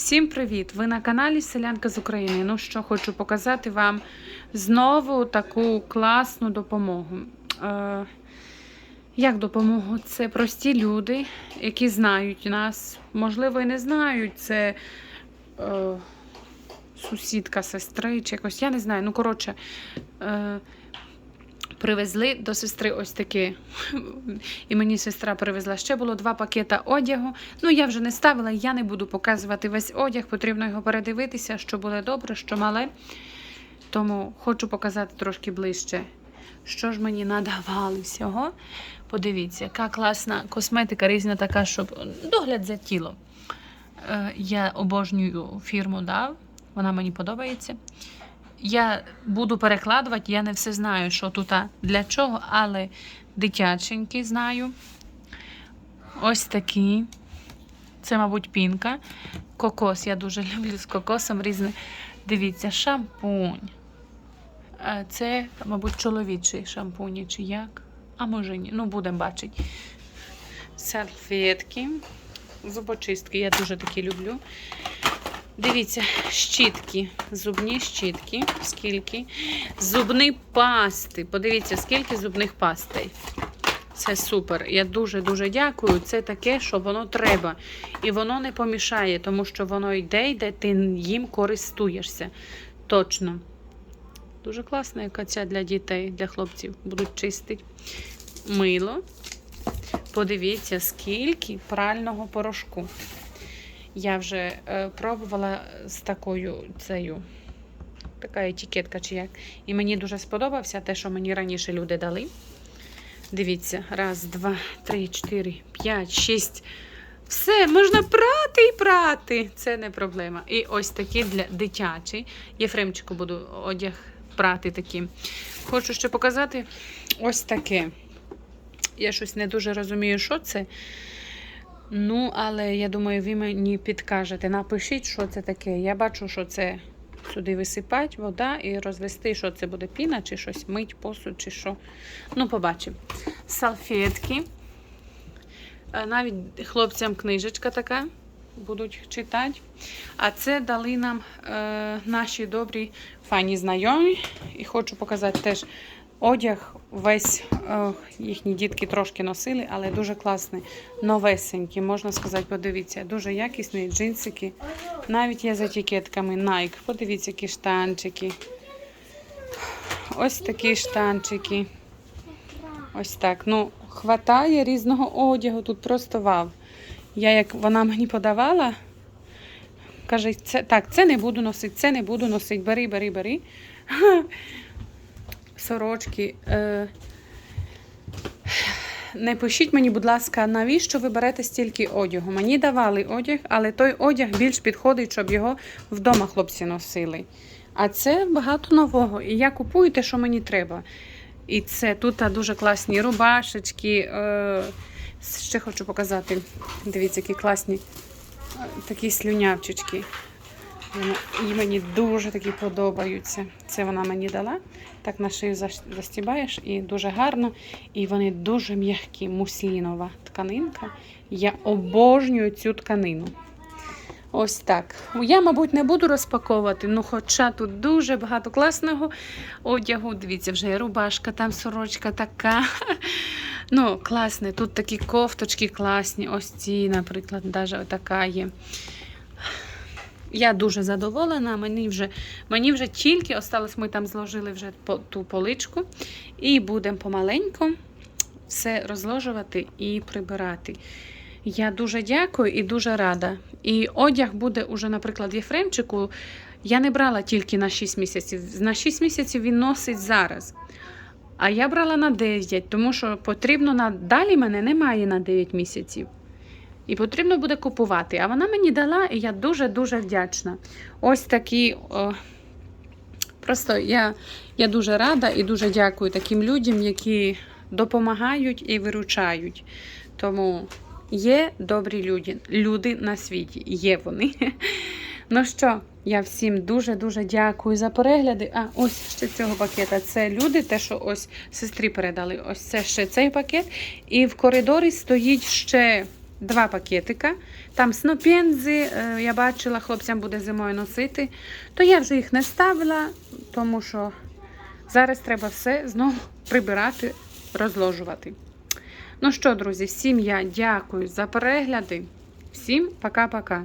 Всім привіт! Ви на каналі Селянка з України. Ну що, хочу показати вам знову таку класну допомогу. Е, як допомогу? Це прості люди, які знають нас, можливо, і не знають. Це е, сусідка, сестри чи якось, я не знаю. Ну, коротше, е, привезли до сестри ось таке. І мені сестра привезла. Ще було два пакета одягу. Ну, я вже не ставила, я не буду показувати весь одяг, потрібно його передивитися, що буде добре, що мале. Тому хочу показати трошки ближче, що ж мені надавали всього. Подивіться, яка класна косметика, різна така, щоб догляд за тілом. Е, Я обожнюю фірму DAV, вона мені подобається. Я буду перекладувати, я не все знаю, що тут для чого, але дитяченькі знаю. Ось такі. Це, мабуть, пінка. Кокос. Я дуже люблю з кокосом різне. Дивіться, шампунь. Це, мабуть, чоловічий шампунь, чи як? А може ні. Ну, будемо бачити. Салфетки. Зубочистки. Я дуже такі люблю. Дивіться, щітки, зубні щітки, скільки. Зубні пасти. Подивіться, скільки зубних пастей. Це супер. Я дуже-дуже дякую. Це таке, що воно треба. І воно не помішає, тому що воно йде, йде, ти їм користуєшся. Точно. Дуже класна, яка ця для дітей, для хлопців. Будуть чистити. Мило. Подивіться, скільки прального порошку. Я вже е, пробувала з такою цією, така етикетка чи як. І мені дуже сподобався те, що мені раніше люди дали. Дивіться, раз, два, три, чотири, п'ять, шість. Все, можна прати і прати. Це не проблема. І ось такі для дитячі. Єфремчику буду одяг прати такі. Хочу ще показати ось таке. Я щось не дуже розумію, що це. Ну, але я думаю, ви мені підкажете. Напишіть, що це таке. Я бачу, що це сюди висипать вода і розвести, що це буде піна, чи щось мить, посуд, чи що. Ну, побачимо. Салфетки. Е, Навіть хлопцям книжечка така. Будуть читати. А це дали нам е, наші добрі файні знайомі. І хочу показати теж одяг. Весь е, їхні дітки трошки носили, але дуже класний, новесенький, можна сказати, подивіться, дуже якісний джинсики. Навіть є з етикетками Nike. Подивіться, які штанчики. Ось такі штанчики. Ось так. Ну, хватає різного одягу, тут просто вау. Я, як вона мені подавала, каже, це, так, це не буду носити, це не буду носити. Бери, бери, бери. Сорочки. Е, не пишіть мені, будь ласка, навіщо ви берете стільки одягу? Мені давали одяг, але той одяг більш підходить, щоб його вдома хлопці носили. А це багато нового. І я купую те, що мені треба. І це тут дуже класні рубашечки. Е, ще хочу показати. Дивіться, які класні такі слюнявчички. І мені дуже такі подобаються. Це вона мені дала. Так на шию застібаєш і дуже гарно. І вони дуже м'які, муслінова тканинка. Я обожнюю цю тканину. Ось так. Я, мабуть, не буду розпаковувати, ну хоча тут дуже багато класного одягу. Дивіться, вже є рубашка, там сорочка така. Ну, класне. Тут такі кофточки класні. Ось ці, наприклад, навіть така є. Я дуже задоволена. Мені вже, мені вже тільки осталось, ми там зложили вже ту поличку. І будемо помаленьку все розложувати і прибирати. Я дуже дякую і дуже рада. І одяг буде уже, наприклад, Єфремчику. Я не брала тільки на 6 місяців. На 6 місяців він носить зараз. А я брала на 9, тому що потрібно на далі мене немає на 9 місяців. І потрібно буде купувати. А вона мені дала, і я дуже-дуже вдячна. Ось такі. О, просто я, я дуже рада і дуже дякую таким людям, які допомагають і виручають. Тому є добрі люди, люди на світі. Є вони. Ну що, я всім дуже-дуже дякую за перегляди. А ось ще цього пакета. Це люди, те, що ось сестрі передали. Ось це ще цей пакет. І в коридорі стоїть ще два пакетика. Там снопензи, е, я бачила, хлопцям буде зимою носити. То я вже їх не ставила, тому що зараз треба все знову прибирати, розложувати. Ну що, друзі, всім я дякую за перегляди. Всім пока-пока.